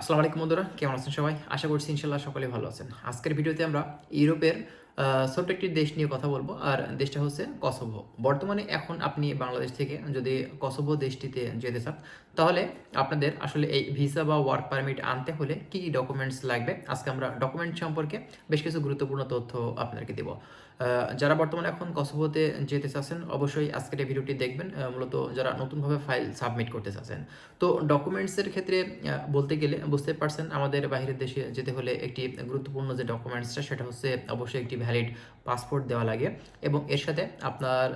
আসসালামু আলাইকুম বন্ধুরা, কেমন আছেন সবাই? আশা করছি ইনশাল্লাহ সকলে ভালো আছেন। আজকের ভিডিওতে আমরা ইউরোপের ছোট্ট একটি দেশ নিয়ে কথা বলব, আর দেশটা হচ্ছে কসোভো। বর্তমানে এখন আপনি বাংলাদেশ থেকে যদি কসোভো দেশটিতে যেতে চান, তাহলে আপনাদের আসলে এই ভিসা বা ওয়ার্ক পারমিট আনতে হলে কী কী ডকুমেন্টস লাগবে? আজকে আমরা ডকুমেন্ট সম্পর্কে বেশ কিছু গুরুত্বপূর্ণ তথ্য আপনাদেরকে দেব। যারা বর্তমানে এখন কসোভোতে যেতে চাচ্ছেন, অবশ্যই আজকের এই ভিডিওটি দেখবেন মূলত যারা নতুনভাবে ফাইল সাবমিট করতে চাচ্ছেন। তো ডকুমেন্টসের ক্ষেত্রে বলতে গেলে বুঝতে পারছেন, আমাদের বাইরের দেশে যেতে হলে একটি গুরুত্বপূর্ণ যে ডকুমেন্টসটা সেটা হচ্ছে অবশ্যই একটি ভ্যালিড পাসপোর্ট দেওয়া লাগে এবং এর সাথে আপনার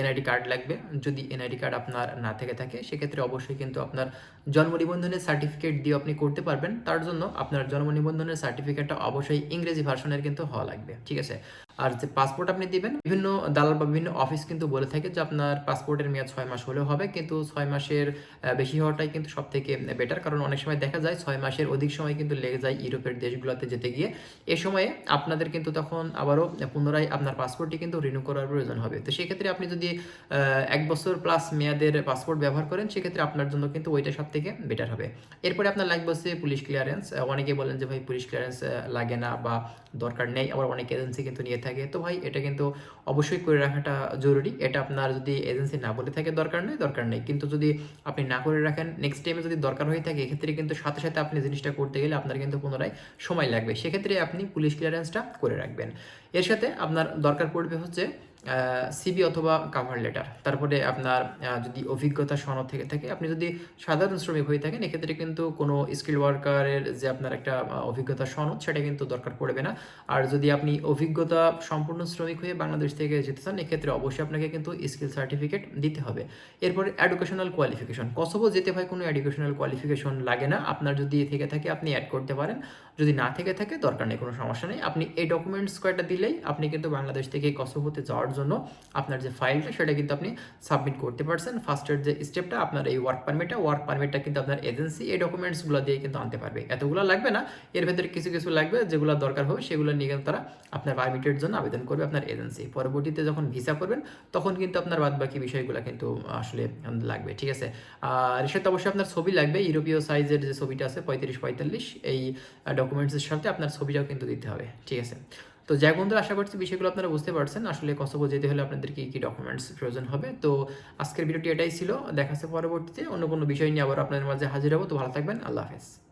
এনআইডি কার্ড লাগবে। যদি এনআইডি কার্ড আপনার না থেকে থাকে, সেক্ষেত্রে অবশ্যই কিন্তু আপনার জন্ম নিবন্ধনের সার্টিফিকেট দিয়ে আপনি করতে পারবেন। তার জন্য আপনার জন্ম নিবন্ধনের সার্টিফিকেটটা অবশ্যই ইংরেজি ভার্সনের কিন্তু হওয়া লাগবে। ঠিক আছে? আর যে পাসপোর্ট আপনি দিবেন, বিভিন্ন দালাল বা বিভিন্ন অফিস কিন্তু বলে থাকে যে আপনার পাসপোর্টের মেয়াদ ছয় মাস হলেও হবে, কিন্তু ছয় মাসের বেশি হওয়াটাই কিন্তু সব থেকে বেটার কারণ অনেক সময় দেখা যায় ছয় মাসের অধিক সময় কিন্তু লেগে যায় ইউরোপের দেশগুলোতে যেতে গিয়ে। এ সময়ে আপনাদের কিন্তু তখন আবারও পুনরায় আপনার পাসপোর্টটি কিন্তু রিনিউ করার প্রয়োজন হবে। তো সেক্ষেত্রে আপনি যদি এক বছর প্লাস মেয়াদের পাসপোর্ট ব্যবহার করেন, সেক্ষেত্রে আপনার জন্য কিন্তু ওইটা সব থেকে বেটার হবে। এরপরে আপনার লাগবে হচ্ছে পুলিশ ক্লিয়ারেন্স অনেকে বলেন যে ভাই পুলিশ ক্লিয়ারেন্স লাগে না বা দরকার নেই। আবার অনেক এজেন্সি কিন্তু নিয়ে থাকে। তো ভাই, এটা কিন্তু অবশ্যই করে রাখাটা জরুরি। এটা আপনার যদি এজেন্সি না বলে থাকে, দরকার নেই দরকার নেই। কিন্তু যদি আপনি না করে রাখেন নেক্সট টাইমে যদি দরকার হয়ে থাকে, এক্ষেত্রে কিন্তু সাথে সাথে আপনি জিনিসটা করতে গেলে আপনার কিন্তু পুনরায় সময় লাগবে। সেক্ষেত্রে আপনি পুলিশ ক্লিয়ারেন্সটা করে রাখবেন। এর সাথে আপনার দরকার পড়বে হচ্ছে সিবি অথবা কাভার লেটার তারপরে আপনার যদি অভিজ্ঞতা সনদ থেকে থাকে, আপনি যদি সাধারণ শ্রমিক হয়ে থাকেন, এক্ষেত্রে কিন্তু কোনো স্কিল ওয়ার্কারের যে আপনার একটা অভিজ্ঞতা সনদ, সেটা কিন্তু দরকার পড়বে না। আর যদি আপনি অভিজ্ঞতা সম্পূর্ণ শ্রমিক হয়ে বাংলাদেশ থেকে যেতে চান, এক্ষেত্রে অবশ্যই আপনাকে কিন্তু স্কিল সার্টিফিকেট দিতে হবে। এরপরে এডুকেশনাল কোয়ালিফিকেশন কসবো যেতে হয়, কোনো এডুকেশনাল কোয়ালিফিকেশন লাগে না। আপনার যদি থেকে থাকে, আপনি অ্যাড করতে পারেন। যদি না থেকে থাকে, দরকার নেই, কোনো সমস্যা নেই। আপনি এই ডকুমেন্টস কয়টা দিলেই আপনি কিন্তু বাংলাদেশ থেকে কসবোতে যাওয়ার জন্য আপনার যে ফাইলটা সেটা কিন্তু আপনি সাবমিট করতে পারছেন। ফার্স্টের যে স্টেপটা আপনার এই ওয়ার্ক পারমিটটা ওয়ার্ক পারমিটটা কিন্তু আপনার এজেন্সি এই ডকুমেন্টসগুলো দিয়ে কিন্তু আনতে পারবে। এতগুলো লাগবে না, এর ভেতরে কিছু কিছু লাগবে, যেগুলো দরকার হবে, সেগুলো নিয়ে কিন্তু তারা আপনার পারমিটের জন্য আবেদন করবে আপনার এজেন্সি পরবর্তীতে যখন ভিসা করবেন, তখন কিন্তু আপনার বাদ বাকি বিষয়গুলো কিন্তু আসলে লাগবে, ঠিক আছে? আর সাথে অবশ্যই আপনার ছবি লাগবে, ইউরোপীয় সাইজের যে ছবিটা আছে, পঁয়ত্রিশ পঁয়তাল্লিশ, এই ডকুমেন্টসের সাথে আপনার ছবিটাও কিন্তু দিতে হবে, ঠিক আছে? তো যাই বন্ধুরা, আশা করছি বিষয়গুলো আপনারা বুঝতে পারছেন। আসলে কসবো যেতে হলে আপনাদের কি কি ডকুমেন্টস প্রয়োজন হবে। তো আজকের ভিডিওটি এটাই ছিল। দেখা পরবর্তীতে অন্য কোনো বিষয় নিয়ে আবার আপনাদের মাঝে হাজির হব। তো ভালো থাকবেন। আল্লাহ হাফেজ।